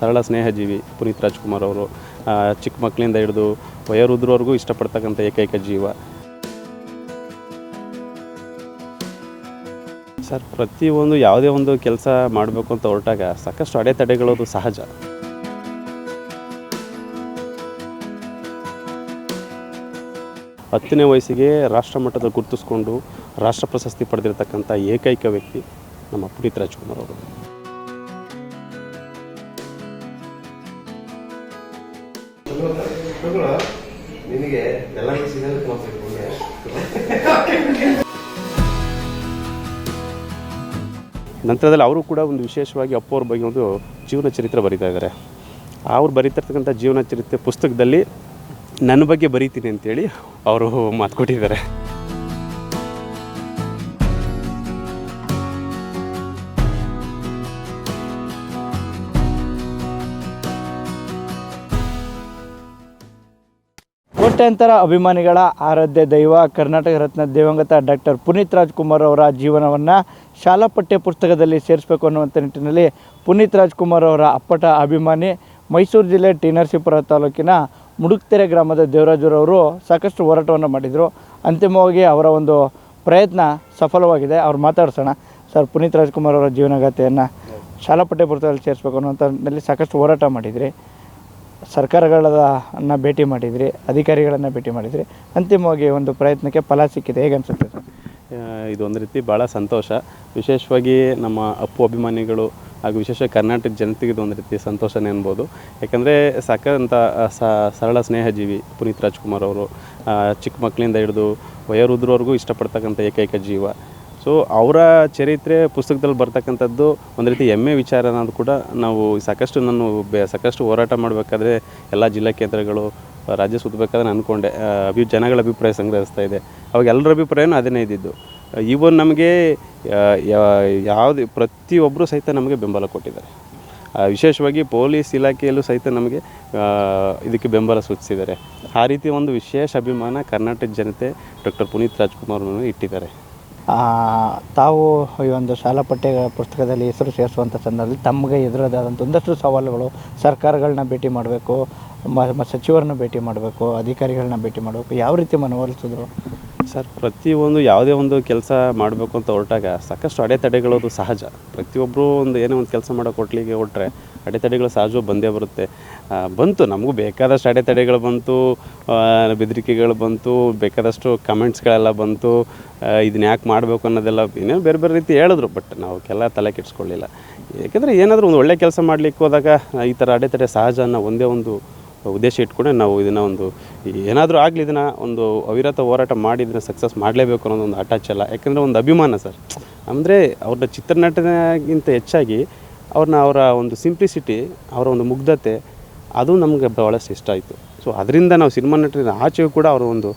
ಸರಳ ಸ್ನೇಹಜೀವಿ ಪುನೀತ್ ರಾಜ್ಕುಮಾರ್ ಅವರು ಚಿಕ್ಕ ಮಕ್ಕಳಿಂದ ಹಿಡಿದು ವಯೋವೃದ್ಧರವರೆಗೂ ಇಷ್ಟಪಡ್ತಕ್ಕಂಥ ಏಕೈಕ ಜೀವ. ಸರ್ ಪ್ರತಿಯೊಂದು ಯಾವುದೇ ಒಂದು ಕೆಲಸ ಮಾಡಬೇಕು ಅಂತ ಹೊರಟಾಗ ಸಾಕಷ್ಟು ಅಡೆತಡೆಗಳದು ಸಹಜ. ಹತ್ತನೇ ವಯಸ್ಸಿಗೆ ರಾಷ್ಟ್ರ ಮಟ್ಟದ ಗುರುತಿಸ್ಕೊಂಡು ರಾಷ್ಟ್ರ ಪ್ರಶಸ್ತಿ ಪಡೆದಿರತಕ್ಕಂಥ ಏಕೈಕ ವ್ಯಕ್ತಿ ನಮ್ಮ ಪುನೀತ್ ರಾಜ್ಕುಮಾರ್ ಅವರು. ನಿನಗೆ ಎಲ್ಲ ಸಿಗಲ್ಲ ನಂತರದಲ್ಲಿ ಅವರು ಕೂಡ ಒಂದು ವಿಶೇಷವಾಗಿ ಅಪ್ಪವ್ರ ಬಗ್ಗೆ ಒಂದು ಜೀವನ ಚರಿತ್ರೆ ಬರೀತಾ ಇದ್ದಾರೆ. ಅವ್ರು ಬರೀತಿರ್ತಕ್ಕಂಥ ಜೀವನ ಚರಿತ್ರೆ ಪುಸ್ತಕದಲ್ಲಿ ನನ್ನ ಬಗ್ಗೆ ಬರೀತೀನಿ ಅಂತೇಳಿ ಅವರು ಮಾತು ಕೊಟ್ಟಿದ್ದಾರೆ. ಕೋಟ್ಯಾಂತರ ಅಭಿಮಾನಿಗಳ ಆರಾಧ್ಯ ದೈವ, ಕರ್ನಾಟಕ ರತ್ನ ದಿವಂಗತ ಡಾಕ್ಟರ್ ಪುನೀತ್ ರಾಜ್ಕುಮಾರ್ ಅವರ ಜೀವನವನ್ನು ಶಾಲಾ ಪಠ್ಯ ಪುಸ್ತಕದಲ್ಲಿ ಸೇರಿಸಬೇಕು ಅನ್ನುವಂಥ ನಿಟ್ಟಿನಲ್ಲಿ ಪುನೀತ್ ರಾಜ್ಕುಮಾರ್ ಅವರ ಅಪ್ಪಟ ಅಭಿಮಾನಿ ಮೈಸೂರು ಜಿಲ್ಲೆ ಟಿ. ನರಸೀಪುರ ತಾಲೂಕಿನ ಮುಡುಕ್ತೆರೆ ಗ್ರಾಮದ ದೇವರಾಜರವರು ಸಾಕಷ್ಟು ಹೋರಾಟವನ್ನು ಮಾಡಿದರು. ಅಂತಿಮವಾಗಿ ಅವರ ಒಂದು ಪ್ರಯತ್ನ ಸಫಲವಾಗಿದೆ. ಅವ್ರು ಮಾತಾಡ್ಸೋಣ. ಸರ್, ಪುನೀತ್ ರಾಜ್ಕುಮಾರ್ ಅವರ ಜೀವನಗಾಥೆಯನ್ನು ಶಾಲಾ ಪಠ್ಯ ಪುಸ್ತಕದಲ್ಲಿ ಸೇರಿಸಬೇಕು ಅನ್ನುವಂಥದ್ದಲ್ಲಿ ಸಾಕಷ್ಟು ಹೋರಾಟ ಮಾಡಿದ್ರಿ. ಸರ್ಕಾರಗಳನ್ನ ಭೇಟಿ ಮಾಡಿದ್ರಿ ಅಧಿಕಾರಿಗಳನ್ನು ಭೇಟಿ ಮಾಡಿದ್ರಿ ಅಂತಿಮವಾಗಿ ಒಂದು ಪ್ರಯತ್ನಕ್ಕೆ ಫಲ ಸಿಕ್ಕಿದೆ. ಹೇಗೆ ಅನಿಸುತ್ತೆ ಸರ್? ಆ, ಇದು ಒಂದು ರೀತಿ ಭಾಳ ಸಂತೋಷ. ವಿಶೇಷವಾಗಿ ನಮ್ಮ ಅಪ್ಪು ಅಭಿಮಾನಿಗಳು ಹಾಗೂ ವಿಶೇಷ ಕರ್ನಾಟಕ ಜನತೆಗೆ ಇದೊಂದು ರೀತಿ ಸಂತೋಷನೇ ಅನ್ಬೋದು. ಯಾಕಂದರೆ ಸಾಕಂತ ಸರಳ ಸ್ನೇಹಜೀವಿ ಪುನೀತ್ ರಾಜ್ಕುಮಾರ್ ಅವರು ಚಿಕ್ಕ ಮಕ್ಕಳಿಂದ ಹಿಡಿದು ವಯೋವೃದ್ಧರವರೆಗೂ ಇಷ್ಟಪಡ್ತಕ್ಕಂಥ ಏಕೈಕ ಜೀವ. ಸೊ ಅವರ ಚರಿತ್ರೆ ಪುಸ್ತಕದಲ್ಲಿ ಬರ್ತಕ್ಕಂಥದ್ದು ಒಂದು ರೀತಿ ಹೆಮ್ಮೆ ವಿಚಾರ ಅನ್ನೋದು ಕೂಡ ನಾವು ಸಾಕಷ್ಟು ನಾನು ಬೆ, ಸಾಕಷ್ಟು ಹೋರಾಟ ಮಾಡಬೇಕಾದ್ರೆ ಎಲ್ಲ ಜಿಲ್ಲಾ ಕೇಂದ್ರಗಳು, ರಾಜ್ಯ ಸುತ್ತಬೇಕಾದ್ರೆ ಅಂದ್ಕೊಂಡೆ ಅಭಿ, ಜನಗಳ ಅಭಿಪ್ರಾಯ ಸಂಗ್ರಹಿಸ್ತಾ ಇದೆ. ಅವಾಗ ಎಲ್ಲರ ಅಭಿಪ್ರಾಯನೂ ಅದನ್ನೇ ಇದ್ದಿದ್ದು. ಇವನ್ ನಮಗೆ ಯಾವುದು ಪ್ರತಿಯೊಬ್ಬರು ಸಹಿತ ನಮಗೆ ಬೆಂಬಲ ಕೊಟ್ಟಿದ್ದಾರೆ. ವಿಶೇಷವಾಗಿ ಪೊಲೀಸ್ ಇಲಾಖೆಯಲ್ಲೂ ಸಹಿತ ನಮಗೆ ಇದಕ್ಕೆ ಬೆಂಬಲ ಸೂಚಿಸಿದ್ದಾರೆ. ಆ ರೀತಿ ಒಂದು ವಿಶೇಷ ಅಭಿಮಾನ ಕರ್ನಾಟಕ ಜನತೆ ಡಾಕ್ಟರ್ ಪುನೀತ್ ರಾಜ್ಕುಮಾರ್ ಇಟ್ಟಿದ್ದಾರೆ. ತಾವು ಈ ಒಂದು ಶಾಲಾ ಪಠ್ಯ ಪುಸ್ತಕದಲ್ಲಿ ಹೆಸರು ಸೇರಿಸುವಂಥ ಸಂದರ್ಭದಲ್ಲಿ ತಮಗೆ ಎದುರಾದಂಥ ಒಂದಷ್ಟು ಸವಾಲುಗಳು ಸರ್ಕಾರಗಳನ್ನ ಭೇಟಿ ಮಾಡಬೇಕು ಮ, ಸಚಿವರನ್ನ ಭೇಟಿ ಮಾಡಬೇಕು, ಅಧಿಕಾರಿಗಳನ್ನ ಭೇಟಿ ಮಾಡಬೇಕು, ಯಾವ ರೀತಿ ಮನವೊಲಿಸಿದ್ರು? ಸರ್ ಪ್ರತಿಯೊಂದು ಯಾವುದೇ ಒಂದು ಕೆಲಸ ಮಾಡಬೇಕು ಅಂತ ಹೊರಟಾಗ ಸಾಕಷ್ಟು ಅಡೆತಡೆಗಳದು ಸಹಜ. ಪ್ರತಿಯೊಬ್ಬರು ಒಂದು ಏನೇ ಒಂದು ಕೆಲಸ ಮಾಡೋ ಕೊಟ್ಲಿಗೆ ಹೊಟ್ಟರೆ ಅಡೆತಡೆಗಳು ಸಹಜ ಬಂದೇ ಬರುತ್ತೆ. ಬಂತು, ನಮಗೂ ಬೇಕಾದಷ್ಟು ಅಡೆತಡೆಗಳು ಬಂತು ಬೆದರಿಕೆಗಳು ಬಂತು, ಬೇಕಾದಷ್ಟು ಕಮೆಂಟ್ಸ್ಗಳೆಲ್ಲ ಬಂತು ಇದನ್ನ ಯಾಕೆ ಮಾಡಬೇಕು ಅನ್ನೋದೆಲ್ಲ ಏನೇನು ಬೇರೆ ಬೇರೆ ರೀತಿ ಹೇಳಿದ್ರು, ಬಟ್ ನಾವು ಕೆಲ ತಲೆ ಕೆಡಿಸ್ಕೊಳ್ಳಿಲ್ಲ. ಏಕೆಂದರೆ ಏನಾದರೂ ಒಂದು ಒಳ್ಳೆ ಕೆಲಸ ಮಾಡಲಿಕ್ಕೆ ಹೋದಾಗ ಈ ಥರ ಅಡೆತಡೆ ಸಹಜ ಅನ್ನೋ ಒಂದೇ ಒಂದು ಉದ್ದೇಶ ಇಟ್ಕೊಂಡೆ ನಾವು ಇದನ್ನು ಒಂದು ಏನಾದರೂ ಆಗಲಿ ಇದನ್ನು ಒಂದು ಅವಿರತ ಹೋರಾಟ ಮಾಡಿ ಇದನ್ನು ಸಕ್ಸಸ್ ಮಾಡಲೇಬೇಕು ಅನ್ನೋದು ಒಂದು ಅಟ್ಯಾಚ್ ಅಲ್ಲ. ಯಾಕಂದರೆ ಒಂದು ಅಭಿಮಾನ ಸರ್. ಅಂದರೆ ಅವ್ರನ್ನ ಚಿತ್ರನಟನೆಗಿಂತ ಹೆಚ್ಚಾಗಿ ಅವ್ರನ್ನ ಅವರ ಒಂದು ಸಿಂಪ್ಲಿಸಿಟಿ ಅವರ ಒಂದು ಮುಗ್ಧತೆ, ಅದು ನಮಗೆ ಭಾಳಷ್ಟು ಇಷ್ಟ ಆಯಿತು. ಸೊ ಅದರಿಂದ ನಾವು ಸಿನಿಮಾ ನಟನ ಆಚೆಯೂ ಕೂಡ ಅವರ ಒಂದು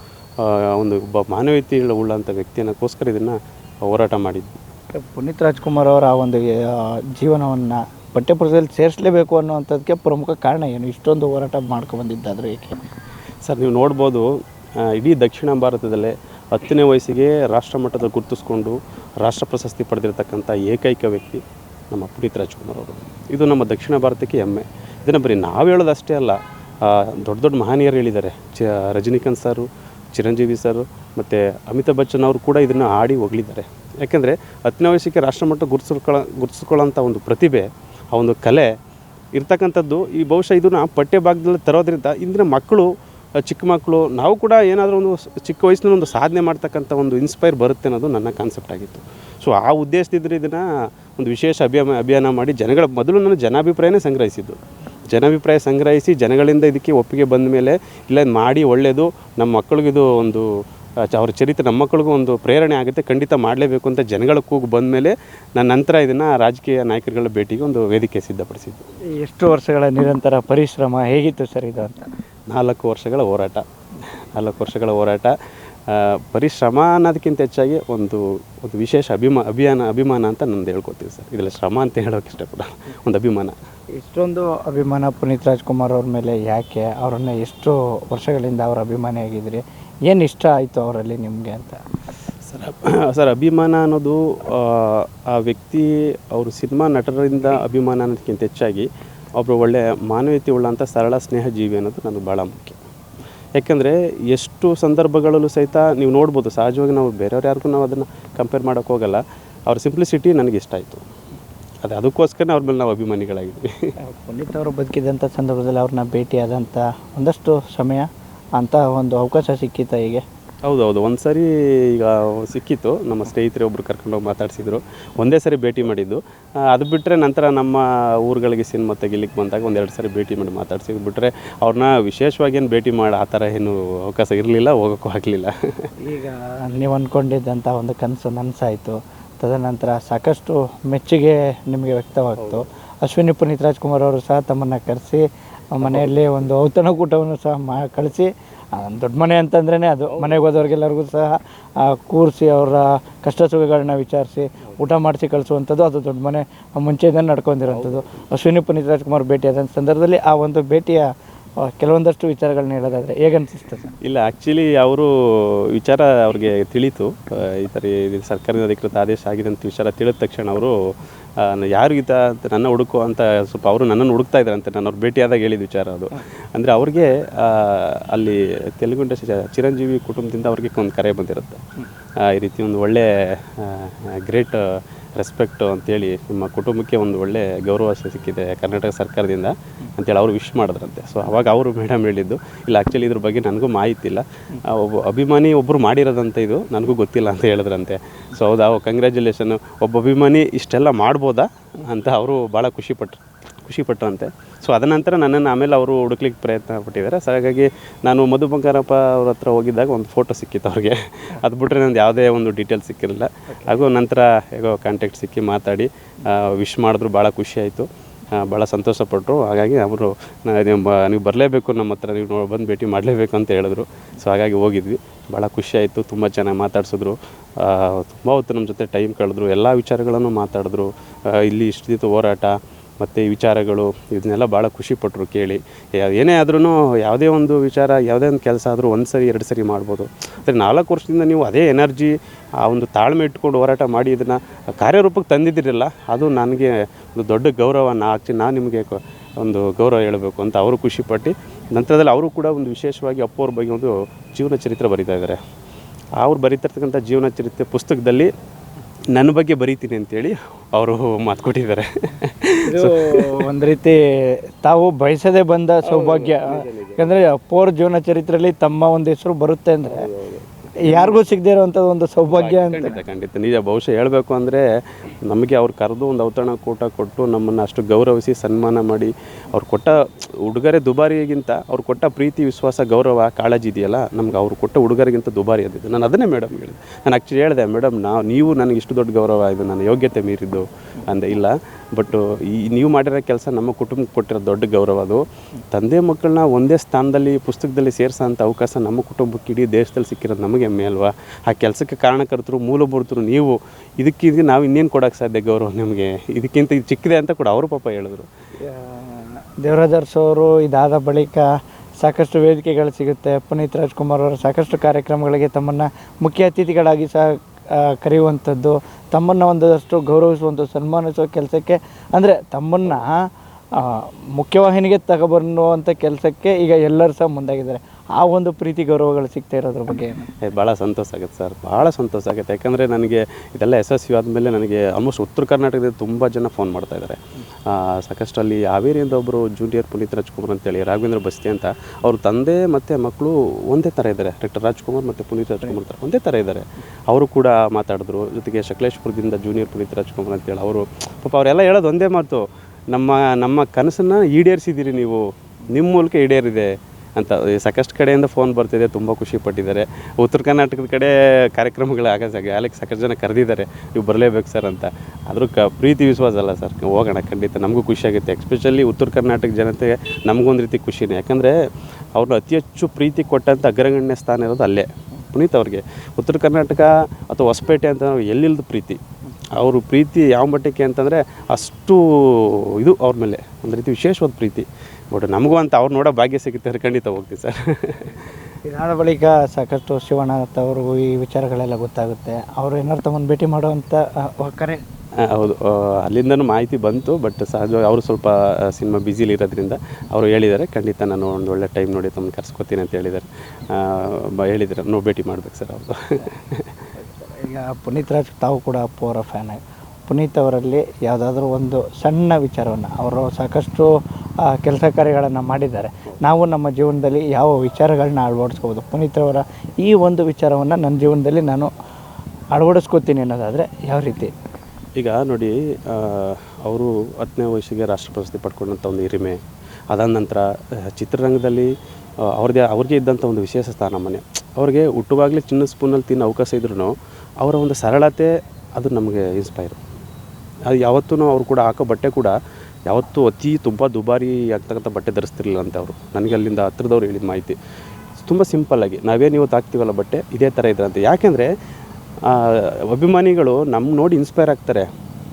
ಒಂದು ಒಬ್ಬ ಮಾನವೀಯತೆ ಉಳ್ಳಂಥ ವ್ಯಕ್ತಿಯನ್ನಕ್ಕೋಸ್ಕರ ಇದನ್ನು ಹೋರಾಟ ಮಾಡಿದ್ವಿ. ಪುನೀತ್ ರಾಜ್ಕುಮಾರ್ ಅವರ ಆ ಒಂದು ಜೀವನವನ್ನು ಪಠ್ಯಪುಸ್ತಕದಲ್ಲಿ ಸೇರಿಸಲೇಬೇಕು ಅನ್ನೋವಂಥದ್ದಕ್ಕೆ ಪ್ರಮುಖ ಕಾರಣ ಏನು? ಇಷ್ಟೊಂದು ಹೋರಾಟ ಮಾಡ್ಕೊಂಬಂದಿದ್ದಾದ್ರೆ ಏಕೆ? ಸರ್, ನೀವು ನೋಡ್ಬೋದು ಇಡೀ ದಕ್ಷಿಣ ಭಾರತದಲ್ಲೇ ಹತ್ತನೇ ವಯಸ್ಸಿಗೆ ರಾಷ್ಟ್ರ ಮಟ್ಟದಲ್ಲಿ ಗುರುತಿಸ್ಕೊಂಡು ರಾಷ್ಟ್ರ ಪ್ರಶಸ್ತಿ ಪಡೆದಿರತಕ್ಕಂಥ ಏಕೈಕ ವ್ಯಕ್ತಿ ನಮ್ಮ ಪುನೀತ್ ರಾಜ್ಕುಮಾರ್ ಅವರು. ಇದು ನಮ್ಮ ದಕ್ಷಿಣ ಭಾರತಕ್ಕೆ ಹೆಮ್ಮೆ. ಇದನ್ನು ಬರೀ ನಾವು ಹೇಳೋದಷ್ಟೇ ಅಲ್ಲ ದೊಡ್ಡ ದೊಡ್ಡ ಮಹನೀಯರು ಹೇಳಿದ್ದಾರೆ. ಚ, ರಜನಿಕಾಂತ್ ಸರು, ಚಿರಂಜೀವಿ ಸರ್, ಮತ್ತು ಅಮಿತಾಬ್ ಬಚ್ಚನ್ ಅವರು ಕೂಡ ಇದನ್ನು ಆಡಿ ಹೊಗಳಿದ್ದಾರೆ ಯಾಕೆಂದರೆ ಹತ್ತನೇ ವಯಸ್ಸಿಗೆ ರಾಷ್ಟ್ರಮಟ್ಟ ಗುರುತಿಸ್ಕೊಳ್ಳೋ ಗುರುತಿಸ್ಕೊಳ್ಳೋಂಥ ಒಂದು ಪ್ರತಿಭೆ ಆ ಒಂದು ಕಲೆ ಇರ್ತಕ್ಕಂಥದ್ದು ಈ ಬಹುಶಃ ಇದನ್ನು ಪಠ್ಯ ಭಾಗದಲ್ಲಿ ತರೋದ್ರಿಂದ ಇಂದಿನ ಮಕ್ಕಳು, ಚಿಕ್ಕ ಮಕ್ಕಳು ನಾವು ಕೂಡ ಏನಾದರೂ ಒಂದು ಚಿಕ್ಕ ವಯಸ್ಸಿನ ಒಂದು ಸಾಧನೆ ಮಾಡ್ತಕ್ಕಂಥ ಒಂದು ಇನ್ಸ್ಪೈರ್ ಬರುತ್ತೆ ಅನ್ನೋದು ನನ್ನ ಕಾನ್ಸೆಪ್ಟ್ ಆಗಿತ್ತು. ಸೊ ಆ ಉದ್ದೇಶದಿದ್ದರೆ ಇದನ್ನು ಒಂದು ವಿಶೇಷ ಅಭಿಯಾನ ಅಭಿಯಾನ ಮಾಡಿ ಜನಗಳ ಮೊದಲು ನಾನು ಜನಾಭಿಪ್ರಾಯನೇ ಸಂಗ್ರಹಿಸಿದ್ದು. ಜನಾಭಿಪ್ರಾಯ ಸಂಗ್ರಹಿಸಿ ಜನಗಳಿಂದ ಇದಕ್ಕೆ ಒಪ್ಪಿಗೆ ಬಂದ ಮೇಲೆ ಇಲ್ಲ ಮಾಡಿ ಒಳ್ಳೆಯದು ನಮ್ಮ ಮಕ್ಕಳಿಗಿದು ಒಂದು ಅವ್ರ ಚರಿತ್ರೆ ನಮ್ಮ ಮಕ್ಕಳಿಗೂ ಒಂದು ಪ್ರೇರಣೆ ಆಗುತ್ತೆ. ಖಂಡಿತ ಮಾಡಲೇಬೇಕು ಅಂತ ಜನಗಳ ಕೂಗು ಬಂದ ಮೇಲೆ ನಾನು ನಂತರ ಇದನ್ನು ರಾಜಕೀಯ ನಾಯಕರುಗಳ ಭೇಟಿಗೆ ಒಂದು ವೇದಿಕೆ ಸಿದ್ಧಪಡಿಸಿದ್ದು. ಎಷ್ಟು ವರ್ಷಗಳ ನಿರಂತರ ಪರಿಶ್ರಮ ಹೇಗಿತ್ತು ಸರ್ ಇದು ಅಂತ? ನಾಲ್ಕು ವರ್ಷಗಳ ಹೋರಾಟ. ನಾಲ್ಕು ವರ್ಷಗಳ ಹೋರಾಟ. ಪರಿಶ್ರಮ ಅನ್ನೋದಕ್ಕಿಂತ ಹೆಚ್ಚಾಗಿ ಒಂದು ಒಂದು ವಿಶೇಷ ಅಭಿಮಾ ಅಭಿಯಾನ ಅಭಿಮಾನ ಅಂತ ನಂದು ಹೇಳ್ಕೊತೀವಿ ಸರ್. ಇದರಲ್ಲಿ ಶ್ರಮ ಅಂತ ಹೇಳೋಕೆ ಇಷ್ಟಪಡ ಒಂದು ಅಭಿಮಾನ. ಇಷ್ಟೊಂದು ಅಭಿಮಾನ ಪುನೀತ್ ರಾಜ್ಕುಮಾರ್ ಅವ್ರ ಮೇಲೆ ಯಾಕೆ? ಅವರನ್ನು ಎಷ್ಟು ವರ್ಷಗಳಿಂದ ಅವರ ಅಭಿಮಾನಿಯಾಗಿದ್ರಿ? ಏನು ಇಷ್ಟ ಆಯಿತು ಅವರಲ್ಲಿ ನಿಮಗೆ ಅಂತ? ಸರ್ ಸರ್ ಅಭಿಮಾನ ಅನ್ನೋದು ಆ, ಆ ವ್ಯಕ್ತಿ ಅವರು ಸಿನಿಮಾ ನಟರಿಂದ ಅಭಿಮಾನ ಅನ್ನೋದಕ್ಕಿಂತ ಹೆಚ್ಚಾಗಿ ಒಬ್ಬರು ಒಳ್ಳೆ ಮಾನವೀಯತೆ ಉಳ್ಳಂಥ ಸರಳ ಸ್ನೇಹ ಜೀವಿ ಅನ್ನೋದು ನನಗೆ ಭಾಳ ಮುಖ್ಯ. ಯಾಕೆಂದರೆ ಎಷ್ಟು ಸಂದರ್ಭಗಳಲ್ಲೂ ಸಹಿತ ನೀವು ನೋಡ್ಬೋದು ಸಹಜವಾಗಿ ನಾವು ಬೇರೆಯವ್ರು ಯಾರಿಗೂ ನಾವು ಅದನ್ನು ಕಂಪೇರ್ ಮಾಡೋಕ್ಕೆ ಹೋಗಲ್ಲ. ಅವ್ರ ಸಿಂಪ್ಲಿಸಿಟಿ ನನಗೆ ಇಷ್ಟ ಆಯಿತು. ಅದು ಅದಕ್ಕೋಸ್ಕರ ಅವ್ರ ಮೇಲೆ ನಾವು ಅಭಿಮಾನಿಗಳಾಗಿದ್ವಿ. ಪುನೀತ್ ಅವರು ಬದುಕಿದಂಥ ಸಂದರ್ಭದಲ್ಲಿ ಅವ್ರನ್ನ ಭೇಟಿಯಾದಂಥ ಒಂದಷ್ಟು ಸಮಯ ಅಂತ ಒಂದು ಅವಕಾಶ ಸಿಕ್ಕಿತ್ತು ಹೀಗೆ. ಹೌದು ಹೌದು ಒಂದು ಸರಿ ಈಗ ಸಿಕ್ಕಿತ್ತು. ನಮ್ಮ ಸ್ನೇಹಿತರೆ ಒಬ್ಬರು ಕರ್ಕೊಂಡೋಗಿ ಮಾತಾಡಿಸಿದ್ರು. ಒಂದೇ ಸರಿ ಭೇಟಿ ಮಾಡಿದ್ದು. ಅದು ಬಿಟ್ಟರೆ ನಂತರ ನಮ್ಮ ಊರುಗಳಿಗೆ ಸಿನಿಮಾ ತೆಗಿಲಿಕ್ಕೆ ಬಂದಾಗ ಒಂದೆರಡು ಸರಿ ಭೇಟಿ ಮಾಡಿ ಮಾತಾಡಿಸಿದ್ದು ಬಿಟ್ಟರೆ ಅವ್ರನ್ನ ವಿಶೇಷವಾಗಿ ಏನು ಭೇಟಿ ಮಾಡಿ ಆ ಥರ ಏನು ಅವಕಾಶ ಇರಲಿಲ್ಲ ಹೋಗೋಕ್ಕೂ ಆಗಲಿಲ್ಲ. ಈಗ ನೀವು ಅಂದ್ಕೊಂಡಿದ್ದಂಥ ಒಂದು ಕನಸು ನನಸಾಯಿತು. ತದನಂತರ ಸಾಕಷ್ಟು ಮೆಚ್ಚುಗೆ ನಿಮಗೆ ವ್ಯಕ್ತವಾಗ್ತು. ಅಶ್ವಿನಿ ಪುನೀತ್ ರಾಜ್ಕುಮಾರ್ ಅವರು ಸಹ ತಮ್ಮನ್ನು ಕರೆಸಿ ಮನೆಯಲ್ಲಿ ಒಂದು ಔತಣಕೂಟವನ್ನು ಸಹ ಮಾ ಕಳಿಸಿ ದೊಡ್ಡ ಮನೆ ಅಂತಂದ್ರೇ ಅದು ಮನೆಗೆ ಹೋದವ್ರಿಗೆಲ್ಲರಿಗೂ ಸಹ ಕೂರಿಸಿ ಅವರ ಕಷ್ಟ ಸುಖಗಳನ್ನ ವಿಚಾರಿಸಿ ಊಟ ಮಾಡಿಸಿ ಕಳಿಸುವಂಥದ್ದು ಅದು ದೊಡ್ಡ ಮನೆ ಮುಂಚೆಯಿಂದ ನಡ್ಕೊಂಡಿರೋಂಥದ್ದು ಅಶ್ವಿನಿ ಪುನೀತ್ ರಾಜ್ಕುಮಾರ್ ಭೇಟಿಯಾದ ಸಂದರ್ಭದಲ್ಲಿ ಆ ಒಂದು ಭೇಟಿಯ ಕೆಲವೊಂದಷ್ಟು ವಿಚಾರಗಳನ್ನ ಹೇಳೋದಾದರೆ ಹೇಗೆ ಸರ್? ಇಲ್ಲ ಆ್ಯಕ್ಚುಲಿ ಅವರು ವಿಚಾರ ಅವ್ರಿಗೆ ತಿಳಿತು. ಈ ಥರ ಸರ್ಕಾರದ ಅಧಿಕೃತ ಆದೇಶ ಆಗಿದೆ ಅಂತ ವಿಚಾರ ತಿಳಿದ ತಕ್ಷಣ ಅವರು ಯಾರು ಈತ ಅಂತ ನನ್ನ ಹುಡುಕು ಅಂತ ಸ್ವಲ್ಪ ಅವರು ನನ್ನನ್ನು ಹುಡುಕ್ತಾ ಇದ್ದಾರಂತೆ. ನಾನು ಅವ್ರು ಭೇಟಿಯಾದಾಗ ಹೇಳಿದ ವಿಚಾರ ಅದು. ಅಂದರೆ ಅವ್ರಿಗೆ ಅಲ್ಲಿ ತೆಲುಗುಂಡ ಚಿರಂಜೀವಿ ಕುಟುಂಬದಿಂದ ಅವ್ರಿಗೆ ಒಂದು ಕರೆ ಬಂದಿರುತ್ತೆ. ಈ ರೀತಿ ಒಂದು ಒಳ್ಳೆಯ ಗ್ರೇಟ್ ರೆಸ್ಪೆಕ್ಟ್ ಅಂತೇಳಿ ನಿಮ್ಮ ಕುಟುಂಬಕ್ಕೆ ಒಂದು ಒಳ್ಳೆ ಗೌರವ ಸಿಕ್ಕಿದೆ ಕರ್ನಾಟಕ ಸರ್ಕಾರದಿಂದ ಅಂತೇಳಿ ಅವರು ವಿಶ್ ಮಾಡಿದ್ರಂತೆ. ಸೊ ಅವಾಗ ಅವರು ಮೇಡಮ್ ಹೇಳಿದ್ದು, ಇಲ್ಲ ಆ್ಯಕ್ಚುಲಿ ಇದ್ರ ಬಗ್ಗೆ ನನಗೂ ಮಾಹಿತಿ ಇಲ್ಲ. ಒಬ್ಬ ಅಭಿಮಾನಿ ಒಬ್ಬರು ಮಾಡಿರೋದಂತ ಇದು ನನಗೂ ಗೊತ್ತಿಲ್ಲ ಅಂತ ಹೇಳಿದ್ರಂತೆ. ಸೊ ಹೌದಾ ಕಂಗ್ರ್ಯಾಚುಲೇಷನ್ ಒಬ್ಬ ಅಭಿಮಾನಿ ಇಷ್ಟೆಲ್ಲ ಮಾಡ್ಬೋದಾ? ಅಂತ ಅವರು ಭಾಳ ಖುಷಿಪಟ್ರು ಖುಷಿಪಟ್ಟರಂತೆ ಸೊ ಅದನಂತರ ನನ್ನನ್ನು ಆಮೇಲೆ ಅವರು ಹುಡುಕ್ಲಿಕ್ಕೆ ಪ್ರಯತ್ನ ಪಟ್ಟಿದ್ದಾರೆ. ಸೊ ಹಾಗಾಗಿ ನಾನು ಮಧು ಬಂಗಾರಪ್ಪ ಅವ್ರ ಹತ್ರ ಹೋಗಿದ್ದಾಗ ಒಂದು ಫೋಟೋ ಸಿಕ್ಕಿತ್ತು ಅವ್ರಿಗೆ. ಅದು ಬಿಟ್ಟರೆ ನಂದು ಯಾವುದೇ ಒಂದು ಡೀಟೇಲ್ಸ್ ಸಿಕ್ಕಿರಲಿಲ್ಲ. ಹಾಗೂ ನಂತರ ಹೇಗೋ ಕಾಂಟ್ಯಾಕ್ಟ್ ಸಿಕ್ಕಿ ಮಾತಾಡಿ ವಿಶ್ ಮಾಡಿದ್ರು ಭಾಳ ಖುಷಿ ಆಯಿತು. ಭಾಳ ಸಂತೋಷಪಟ್ಟರು ಹಾಗಾಗಿ ಅವರು ನೀವು ಬರಲೇಬೇಕು ನಮ್ಮ ಹತ್ರ, ನೀವು ನೋಡಿ ಬಂದು ಭೇಟಿ ಮಾಡಲೇಬೇಕು ಅಂತ ಹೇಳಿದ್ರು. ಸೊ ಹಾಗಾಗಿ ಹೋಗಿದ್ವಿ. ಭಾಳ ಖುಷಿ ಆಯಿತು. ತುಂಬ ಚೆನ್ನಾಗಿ ಮಾತಾಡಿಸಿದ್ರು. ತುಂಬ ಹೊತ್ತು ನಮ್ಮ ಜೊತೆ ಟೈಮ್ ಕಳೆದ್ರು. ಎಲ್ಲ ವಿಚಾರಗಳನ್ನು ಮಾತಾಡಿದ್ರು. ಇಲ್ಲಿ ಇಲ್ಲಿ ಇಷ್ಟಿತ್ತು ಹೋರಾಟ ಮತ್ತು ವಿಚಾರಗಳು, ಇದನ್ನೆಲ್ಲ ಭಾಳ ಖುಷಿಪಟ್ಟರು ಕೇಳಿ. ಏನೇ ಆದ್ರೂ ಯಾವುದೇ ಒಂದು ವಿಚಾರ, ಯಾವುದೇ ಒಂದು ಕೆಲಸ ಆದರೂ ಒಂದು ಸರಿ, ಎರಡು ಸರಿ ಮಾಡ್ಬೋದು. ಆದರೆ ನಾಲ್ಕು ವರ್ಷದಿಂದ ನೀವು ಅದೇ ಎನರ್ಜಿ, ಆ ಒಂದು ತಾಳ್ಮೆ ಇಟ್ಕೊಂಡು ಹೋರಾಟ ಮಾಡಿ ಇದನ್ನು ಕಾರ್ಯರೂಪಕ್ಕೆ ತಂದಿದ್ದೀರಲ್ಲ, ಅದು ನನಗೆ ಒಂದು ದೊಡ್ಡ ಗೌರವ ನಾ ಆಕ್ಚುಲಿ ನಾನು ನಿಮಗೆ ಒಂದು ಗೌರವ ಹೇಳಬೇಕು ಅಂತ ಅವರು ಖುಷಿಪಟ್ಟು ನಂತರದಲ್ಲಿ ಅವರು ಕೂಡ ಒಂದು ವಿಶೇಷವಾಗಿ ಅಪ್ಪವ್ರ ಬಗ್ಗೆ ಒಂದು ಜೀವನ ಚರಿತ್ರೆ ಬರಿತಾ ಇದ್ದಾರೆ ಅವ್ರು ಬರೀತಿರ್ತಕ್ಕಂಥ ಜೀವನ ಚರಿತ್ರೆ ಪುಸ್ತಕದಲ್ಲಿ ನನ್ನ ಬಗ್ಗೆ ಬರೀತೀನಿ ಅಂತೇಳಿ ಅವರು ಮಾತು ಕೊಟ್ಟಿದ್ದಾರೆ. ಇದು ಒಂದು ರೀತಿ ತಾವು ಬಯಸದೆ ಬಂದ ಸೌಭಾಗ್ಯ. ಯಾಕಂದರೆ ಅಪ್ಪೋರ್ ಜೀವನ ಚರಿತ್ರೆಯಲ್ಲಿ ತಮ್ಮ ಒಂದು ಹೆಸರು ಬರುತ್ತೆ ಅಂದ್ರೆ ಯಾರಿಗೂ ಸಿಗದೇ ಇರುವಂಥದ್ದು ಒಂದು ಸೌಭಾಗ್ಯ ಅಂತ. ಖಂಡಿತ ನಿಜ, ಬಹುಶಃ ಹೇಳಬೇಕು ಅಂದರೆ ನಮಗೆ ಅವ್ರು ಕರೆದು ಒಂದು ಔತಣ ಕೂಟ ಕೊಟ್ಟು ನಮ್ಮನ್ನು ಅಷ್ಟು ಗೌರವಿಸಿ, ಸನ್ಮಾನ ಮಾಡಿ, ಅವ್ರು ಕೊಟ್ಟ ಉಡುಗೊರೆ ದುಬಾರಿಗಿಂತ ಅವ್ರು ಕೊಟ್ಟ ಪ್ರೀತಿ, ವಿಶ್ವಾಸ, ಗೌರವ, ಕಾಳಜಿ ಇದೆಯಲ್ಲ, ನಮ್ಗೆ ಅವ್ರು ಕೊಟ್ಟ ಉಡುಗೊರೆಗಿಂತ ದುಬಾರಿ ಅದಿದ್ದು ನಾನು ಅದನ್ನೇ ಮೇಡಮ್ ಹೇಳಿದೆ ನಾನು ಆ್ಯಕ್ಚುಲಿ ಹೇಳಿದೆ, ಮೇಡಮ್, ನಾವು, ನೀವು ನನಗೆ ಇಷ್ಟು ದೊಡ್ಡ ಗೌರವ ಇದು, ನನ್ನ ಯೋಗ್ಯತೆ ಮೀರಿದ್ದು ಅಂದೆ, ಇಲ್ಲ. ಬಟ್ ಈ, ನೀವು ಮಾಡಿರೋ ಕೆಲಸ ನಮ್ಮ ಕುಟುಂಬಕ್ಕೆ ಕೊಟ್ಟಿರೋ ದೊಡ್ಡ ಗೌರವ ಅದು. ತಂದೆ ಮಕ್ಕಳನ್ನ ಒಂದೇ ಸ್ಥಾನದಲ್ಲಿ, ಪುಸ್ತಕದಲ್ಲಿ ಸೇರಿಸೋ ಅಂಥ ಅವಕಾಶ ನಮ್ಮ ಕುಟುಂಬಕ್ಕೆ ಇಡೀ ದೇಶದಲ್ಲಿ ಸಿಕ್ಕಿರೋದು ನಮಗೆ ಹೆಮ್ಮೆ ಅಲ್ವಾ? ಆ ಕೆಲಸಕ್ಕೆ ಕಾರಣಕರ್ತರು, ಮೂಲಭೂತರು ನೀವು ಇದಕ್ಕೆ ಇದಕ್ಕೆ ನಾವು ಇನ್ನೇನು ಕೊಡೋಕ್ಕೆ ಸಾಧ್ಯ ಗೌರವ ನಿಮಗೆ? ಇದಕ್ಕಿಂತ ಇದು ಚಿಕ್ಕಿದೆ ಅಂತ ಕೂಡ ಅವರು ಪಾಪ ಹೇಳಿದ್ರು. ದೇವರಾಜರ್ಸ್ ಅವರು ಇದಾದ ಬಳಿಕ ಸಾಕಷ್ಟು ವೇದಿಕೆಗಳು ಸಿಗುತ್ತೆ. ಪುನೀತ್ ರಾಜ್ಕುಮಾರ್ ಅವರ ಸಾಕಷ್ಟು ಕಾರ್ಯಕ್ರಮಗಳಿಗೆ ತಮ್ಮನ್ನು ಮುಖ್ಯ ಅತಿಥಿಗಳಾಗಿ ಸಹ ಕರೆಯುವಂಥದ್ದು, ತಮ್ಮನ್ನು ಒಂದಷ್ಟು ಗೌರವಿಸುವಂಥ ಸನ್ಮಾನಿಸುವ ಕೆಲಸಕ್ಕೆ ಅಂದರೆ ತಮ್ಮನ್ನು ಮುಖ್ಯವಾಹಿನಿಗೆ ತಗೊಬನ್ನುವಂಥ ಕೆಲಸಕ್ಕೆ ಈಗ ಎಲ್ಲರೂ ಸಹ ಮುಂದಾಗಿದ್ದಾರೆ. ಆ ಒಂದು ಪ್ರೀತಿ ಗೌರವಗಳು ಸಿಗ್ತಾ ಇರೋದ್ರ ಬಗ್ಗೆ? ಭಾಳ ಸಂತೋಷ ಆಗುತ್ತೆ ಸರ್. ಭಾಳ ಸಂತೋಷ ಆಗುತ್ತೆ. ಯಾಕಂದರೆ ನನಗೆ ಇದೆಲ್ಲ ಯಶಸ್ವಿ ಆದಮೇಲೆ ನನಗೆ ಆಲ್ಮೋಸ್ಟ್ ಉತ್ತರ ಕರ್ನಾಟಕದಲ್ಲಿ ತುಂಬ ಜನ ಫೋನ್ ಮಾಡ್ತಾ ಇದ್ದಾರೆ ಸಾಕಷ್ಟು ಅಲ್ಲಿ ಹಾವೇರಿಯಿಂದ ಒಬ್ಬರು ಜೂನಿಯರ್ ಪುನೀತ್ ರಾಜ್ಕುಮಾರ್ ಅಂತೇಳಿ, ರಾಘವೇಂದ್ರ ಬಸ್ತಿ ಅಂತ, ಅವ್ರ ತಂದೆ ಮತ್ತು ಮಕ್ಕಳು ಒಂದೇ ಥರ ಇದ್ದಾರೆ ಡಾಕ್ಟರ್ ರಾಜ್ಕುಮಾರ್ ಮತ್ತು ಪುನೀತ್ ರಾಜ್ಕುಮಾರ್ ಥರ ಒಂದೇ ಥರ ಇದ್ದಾರೆ ಅವರು ಕೂಡ ಮಾತಾಡಿದ್ರು. ಜೊತೆಗೆ ಸಕಲೇಶ್ಪುರದಿಂದ ಜೂನಿಯರ್ ಪುನೀತ್ ರಾಜ್ಕುಮಾರ್ ಅಂತೇಳಿ ಅವರು, ಪಾಪ ಅವರೆಲ್ಲ ಹೇಳೋದು ಒಂದೇ ಮಾತು, ನಮ್ಮ ನಮ್ಮ ಕನಸನ್ನು ಈಡೇರಿಸಿದ್ದೀರಿ ನೀವು. ನಿಮ್ಮ ಮೂಲಕ ಈಡೇರಿದೆ. ಅಂತ ಸಾಕಷ್ಟು ಕಡೆಯಿಂದ ಫೋನ್ ಬರ್ತಿದೆ, ತುಂಬ ಖುಷಿ ಪಟ್ಟಿದ್ದಾರೆ. ಉತ್ತರ ಕರ್ನಾಟಕದ ಕಡೆ ಕಾರ್ಯಕ್ರಮಗಳು ಆಗೋದಾಗ ಅಲ್ಲಿಗೆ ಸಾಕಷ್ಟು ಜನ ಕರೆದಿದ್ದಾರೆ, ನೀವು ಬರಲೇಬೇಕು ಸರ್ ಅಂತ. ಆದರೂ ಕ, ಪ್ರೀತಿ ವಿಶ್ವಾಸ ಅಲ್ಲ ಸರ್ ಹೋಗೋಣ, ಖಂಡಿತ ನಮಗೂ ಖುಷಿಯಾಗುತ್ತೆ ಎಕ್ಸ್ಪೆಷಲಿ ಉತ್ತರ ಕರ್ನಾಟಕ ಜನತೆಗೆ ನಮಗೊಂದು ರೀತಿ ಖುಷಿನೇ. ಯಾಕಂದರೆ ಅವರು ಅತಿ ಹೆಚ್ಚು ಪ್ರೀತಿ ಕೊಟ್ಟಂಥ ಅಗ್ರಗಣ್ಯ ಸ್ಥಾನ ಇರೋದು ಅಲ್ಲೇ, ಪುನೀತ್ ಅವ್ರಿಗೆ. ಉತ್ತರ ಕರ್ನಾಟಕ ಅಥವಾ ಹೊಸಪೇಟೆ ಅಂತ ಎಲ್ಲಿಲ್ಲದ ಪ್ರೀತಿ? ಅವರು ಪ್ರೀತಿ ಯಾವ ಮಟ್ಟಕ್ಕೆ ಅಂತಂದರೆ ಅಷ್ಟು ಇದು ಅವ್ರ ಮೇಲೆ, ಒಂದು ರೀತಿ ವಿಶೇಷವಾದ ಪ್ರೀತಿ. ಬಟ್ ನಮಗೂ ಅಂತ ಅವ್ರು ನೋಡೋ ಭಾಗ್ಯ ಸಿಗುತ್ತೆ ಖಂಡಿತ ಹೋಗ್ತೀವಿ ಸರ್. ಇದಾದ ಬಳಿಕ ಸಾಕಷ್ಟು ಶಿವಣ್ಣ ಅವ್ರಿಗೂ ಈ ವಿಚಾರಗಳೆಲ್ಲ ಗೊತ್ತಾಗುತ್ತೆ. ಅವರು ಏನಾರು ತಮ್ಮನ್ನು ಭೇಟಿ ಮಾಡುವಂಥ ಹೋಗ್ತಾರೆ ಕರೆ. ಹೌದು. ಅಲ್ಲಿಂದನೂ ಮಾಹಿತಿ ಬಂತು ಬಟ್ ಸಹಜವಾಗಿ ಅವರು ಸ್ವಲ್ಪ ಸಿನಿಮಾ ಬ್ಯುಸಿಲಿ ಇರೋದ್ರಿಂದ ಅವರು ಹೇಳಿದ್ದಾರೆ. ಖಂಡಿತ ನಾನು ಒಂದು ಒಳ್ಳೆ ಟೈಮ್ ನೋಡಿ ತಮ್ಮನ್ನು ಕರ್ಸ್ಕೊತೀನಿ ಅಂತ ಹೇಳಿದ್ದಾರೆ. ಹೇಳಿದ್ದಾರೆ. ನೋ ಭೇಟಿ ಮಾಡ್ಬೇಕು ಸರ್ ಅವರು ಈಗ ಪುನೀತ್ ರಾಜ್ ತಾವು ಕೂಡ ಅಪ್ಪು ಅವರ ಫ್ಯಾನ್. ಪುನೀತ್ ಅವರಲ್ಲಿ ಯಾವುದಾದ್ರೂ ಒಂದು ಸಣ್ಣ ವಿಚಾರವನ್ನು, ಅವರು ಸಾಕಷ್ಟು ಕೆಲಸ ಕಾರ್ಯಗಳನ್ನು ಮಾಡಿದ್ದಾರೆ. ನಾವು ನಮ್ಮ ಜೀವನದಲ್ಲಿ ಯಾವ ವಿಚಾರಗಳನ್ನ ಅಳವಡಿಸ್ಕೋಬೋದು ಪುನೀತ್ ಅವರ ಈ ಒಂದು ವಿಚಾರವನ್ನು ನನ್ನ ಜೀವನದಲ್ಲಿ ನಾನು ಅಳವಡಿಸ್ಕೋತೀನಿ ಅನ್ನೋದಾದರೆ ಯಾವ ರೀತಿ? ಈಗ ನೋಡಿ ಅವರು ಹತ್ತನೇ ವಯಸ್ಸಿಗೆ ರಾಷ್ಟ್ರ ಪ್ರಶಸ್ತಿ ಪಡ್ಕೊಂಡಂಥ ಒಂದು ಹಿರಿಮೆ, ಅದಾದ ನಂತರ ಚಿತ್ರರಂಗದಲ್ಲಿ ಅವ್ರದ್ದೇ, ಅವ್ರಿಗೆ ಇದ್ದಂಥ ಒಂದು ವಿಶೇಷ ಸ್ಥಾನಮಾನ ಅವ್ರಿಗೆ ಹುಟ್ಟುವಾಗಲೇ ಚಿನ್ನ ಸ್ಪೂನಲ್ಲಿ ತಿನ್ನೋ ಅವಕಾಶ ಇದ್ರೂ ಅವರ ಒಂದು ಸರಳತೆ, ಅದು ನಮಗೆ ಇನ್ಸ್ಪೈರ್ ಅದು ಯಾವತ್ತೂ ಅವ್ರು ಕೂಡ ಹಾಕೋ ಬಟ್ಟೆ ಕೂಡ ಯಾವತ್ತೂ ಅತಿ ತುಂಬ ದುಬಾರಿ ಆಗ್ತಕ್ಕಂಥ ಬಟ್ಟೆ ಧರಿಸ್ತಿರ್ಲಿಲ್ಲ ಅಂತ ಅವರು. ನನಗೆ ಅಲ್ಲಿಂದ ಹತ್ರದವ್ರು ಹೇಳಿದ ಮಾಹಿತಿ. ತುಂಬ ಸಿಂಪಲ್ಲಾಗಿ ನಾವೇನು ಇವತ್ತು ಹಾಕ್ತೀವಲ್ಲ ಬಟ್ಟೆ, ಇದೇ ಥರ ಇದ್ರಂತೆ ಯಾಕೆಂದರೆ ಅಭಿಮಾನಿಗಳು ನಮ್ಮ ನೋಡಿ ಇನ್ಸ್ಪೈರ್ ಆಗ್ತಾರೆ.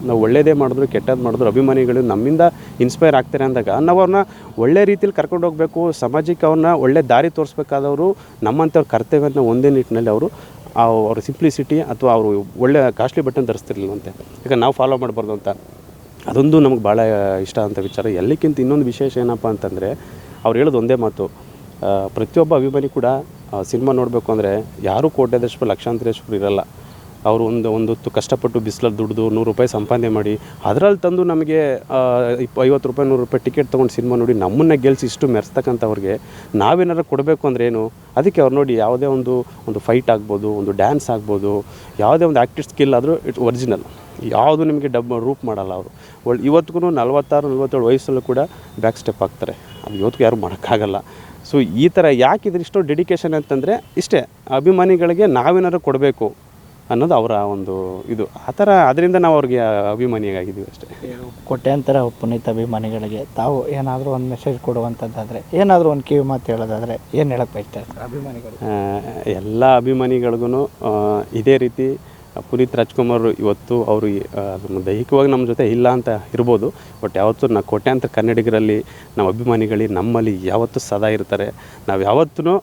ನಾವು ಒಳ್ಳೇದೇ ಮಾಡಿದ್ರು ಕೆಟ್ಟದ್ದು ಮಾಡಿದ್ರು, ಅಭಿಮಾನಿಗಳು ನಮ್ಮಿಂದ ಇನ್ಸ್ಪೈರ್ ಆಗ್ತಾರೆ ಅಂದಾಗ, ನಾವು ಅವ್ರನ್ನ ಒಳ್ಳೆ ರೀತಿಯಲ್ಲಿ ಕರ್ಕೊಂಡು ಹೋಗಬೇಕು, ಸಮಾಜಕ್ಕೆ ಅವ್ರನ್ನ ಒಳ್ಳೆ ದಾರಿ ತೋರಿಸ್ಬೇಕಾದವರು ನಮ್ಮಂಥವ್ರ ಕರ್ತವ್ಯನ ಒಂದೇ ನಿಟ್ಟಿನಲ್ಲಿ ಅವರು ಅವ್ರ ಸಿಂಪ್ಲಿಸಿಟಿ ಅಥವಾ ಅವರು ಒಳ್ಳೆ ಕಾಸ್ಟ್ಲಿ ಬಟ್ಟೆ ಧರಿಸ್ತಿರ್ಲಿಲ್ಲಂತೆ ಈಗ ನಾವು ಫಾಲೋ ಮಾಡಬಾರ್ದು ಅಂತ, ಅದೊಂದು ನಮಗೆ ಭಾಳ ಇಷ್ಟ ಅಂತ ವಿಚಾರ. ಎಲ್ಲಕ್ಕಿಂತ ಇನ್ನೊಂದು ವಿಶೇಷ ಏನಪ್ಪ ಅಂತಂದರೆ, ಅವ್ರು ಹೇಳೋದು ಒಂದೇ ಮಾತು. ಪ್ರತಿಯೊಬ್ಬ ಅಭಿಮಾನಿ ಕೂಡ ಸಿನಿಮಾ ನೋಡಬೇಕು ಅಂದರೆ ಯಾರೂ ಕೋಟ್ಯಾಧೀಶರು ಲಕ್ಷಾಂತರೇಶ್ವರ ಇರಲ್ಲ. ಅವರು ಒಂದು ಒಂದು ಹೊತ್ತು ಕಷ್ಟಪಟ್ಟು ಬಿಸಿಲಲ್ಲಿ ದುಡ್ದು ನೂರು ರೂಪಾಯಿ ಸಂಪಾದನೆ ಮಾಡಿ, ಅದರಲ್ಲಿ ತಂದು ನಮಗೆ ಇಪ್ಪ, ಐವತ್ತು ರೂಪಾಯಿ, ನೂರು ರೂಪಾಯಿ ಟಿಕೆಟ್ ತೊಗೊಂಡು ಸಿನಿಮಾ ನೋಡಿ ನಮ್ಮನ್ನು ಗೆಲ್ಸಿ ಇಷ್ಟು ಮೆರೆಸ್ತಕ್ಕಂಥವ್ರಿಗೆ ನಾವೇನಾರು ಕೊಡಬೇಕು ಅಂದ್ರೆ ಏನು? ಅದಕ್ಕೆ ಅವ್ರು ನೋಡಿ ಯಾವುದೇ ಒಂದು ಒಂದು ಫೈಟ್ ಆಗ್ಬೋದು, ಒಂದು ಡ್ಯಾನ್ಸ್ ಆಗ್ಬೋದು, ಯಾವುದೇ ಒಂದು ಆ್ಯಕ್ಟಿವ್ ಸ್ಕಿಲ್ ಆದರೂ ಇಟ್ಸ್ ಒರಿಜಿನಲ್ ಯಾವುದು ನಿಮಗೆ ಡಬ್, ರೂಪ್ ಮಾಡಲ್ಲ ಅವರು. ಒಳ್ಳೆ ಇವತ್ತಿಗೂ ನಲ್ವತ್ತಾರು, ನಲ್ವತ್ತೇಳು ವಯಸ್ಸಲ್ಲೂ ಕೂಡ ಬ್ಯಾಕ್ ಸ್ಟೆಪ್ ಆಗ್ತಾರೆ ಅದು ಇವತ್ತಿಗೂ ಯಾರು ಮಾಡೋಕ್ಕಾಗಲ್ಲ. ಸೊ ಈ ಥರ ಯಾಕಿದ್ರೆ ಇಷ್ಟು ಡೆಡಿಕೇಶನ್ ಅಂತಂದರೆ, ಇಷ್ಟೇ, ಅಭಿಮಾನಿಗಳಿಗೆ ನಾವೇನಾದ್ರು ಕೊಡಬೇಕು. ಅನ್ನೋದು ಅವರ ಒಂದು ಇದು. ಆ ಥರ ಅದರಿಂದ ನಾವು ಅವ್ರಿಗೆ ಅಭಿಮಾನಿಯಾಗಿದ್ದೀವಿ ಅಷ್ಟೇ. ಕೋಟ್ಯಾಂತರ ಪುನೀತ್ ಅಭಿಮಾನಿಗಳಿಗೆ ತಾವು ಏನಾದರೂ ಒಂದು ಮೆಸೇಜ್ ಕೊಡುವಂಥದ್ದಾದರೆ ಏನಾದರೂ ಒಂದು ಕಿವಿ ಮಾತು ಹೇಳೋದಾದರೆ ಏನು ಹೇಳಕ್ಕೆ ಬಯಸ್ತಾರೆ ಅಭಿಮಾನಿಗಳು? ಎಲ್ಲ ಅಭಿಮಾನಿಗಳಿಗೂ ಇದೇ ರೀತಿ ಪುನೀತ್ ರಾಜ್ಕುಮಾರ್ ಇವತ್ತು ಅವರು ದೈಹಿಕವಾಗಿ ನಮ್ಮ ಜೊತೆ ಇಲ್ಲ ಅಂತ ಇರ್ಬೋದು ಬಟ್ ಯಾವತ್ತೂ ನಾವು ಕೋಟ್ಯಾಂತರ ಕನ್ನಡಿಗರಲ್ಲಿ ನಮ್ಮ ಅಭಿಮಾನಿಗಳಿ ನಮ್ಮಲ್ಲಿ ಯಾವತ್ತೂ ಸದಾ ಇರ್ತಾರೆ. ನಾವು ಯಾವತ್ತೂ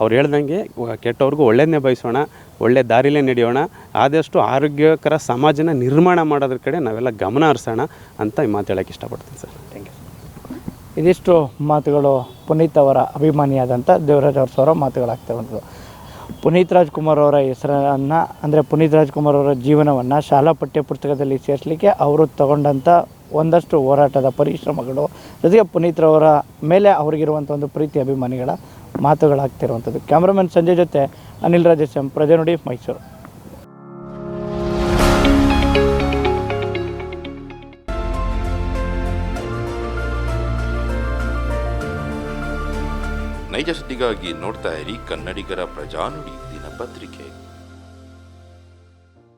ಅವ್ರು ಹೇಳ್ದಂಗೆ ಕೆಟ್ಟವ್ರಿಗೂ ಒಳ್ಳೆಯದನ್ನೇ ಬಯಸೋಣ ಒಳ್ಳೆ ದಾರಿಲೇ ನಡೆಯೋಣ. ಆದಷ್ಟು ಆರೋಗ್ಯಕರ ಸಮಾಜನ ನಿರ್ಮಾಣ ಮಾಡೋದ್ರ ಕಡೆ ನಾವೆಲ್ಲ ಗಮನ ಹರಿಸೋಣ ಅಂತ ಈ ಮಾತು ಹೇಳೋಕ್ಕೆ ಇಷ್ಟಪಡ್ತೀನಿ ಸರ್. ಥ್ಯಾಂಕ್ ಯು ಇದಿಷ್ಟು ಮಾತುಗಳು ಪುನೀತ್ ಅವರ ಅಭಿಮಾನಿಯಾದಂಥ ದೇವರಾಜ್ ಅವರ ಸೌರ ಬಂದವು. ಪುನೀತ್ ರಾಜ್ಕುಮಾರ್ ಅವರ ಹೆಸರನ್ನು, ಅಂದರೆ ಪುನೀತ್ ರಾಜ್ಕುಮಾರ್ ಅವರ ಜೀವನವನ್ನು ಶಾಲಾ ಪಠ್ಯ ಪುಸ್ತಕದಲ್ಲಿ ಸೇರಿಸಲಿಕ್ಕೆ ಅವರು ತಗೊಂಡಂಥ ಒಂದಷ್ಟು ಹೋರಾಟದ ಪರಿಶ್ರಮಗಳು. ಜೊತೆಗೆ ಪುನೀತ್ ಪುನೀತ್ರವರ ಮೇಲೆ ಅವ್ರಿಗಿರುವಂಥ ಒಂದು ಪ್ರೀತಿ, ಅಭಿಮಾನಿಗಳ ಮಾತುಗಳಾಗ್ತಿರುವಂಥದ್ದು. ಕ್ಯಾಮ್ರಾಮನ್ ಸಂಜೆ ಜೊತೆ ಅನಿಲ್ ರಾಜೇಶ್ ಎಂ ಪ್ರಜೆ ನುಡಿ ಮೈಸೂರು. ನೈಜ ಸುದ್ದಿಗಾಗಿ ನೋಡ್ತಾ ಇರಿ ಕನ್ನಡಿಗರ ಪ್ರಜಾನುಡಿ ದಿನಪತ್ರಿಕೆ.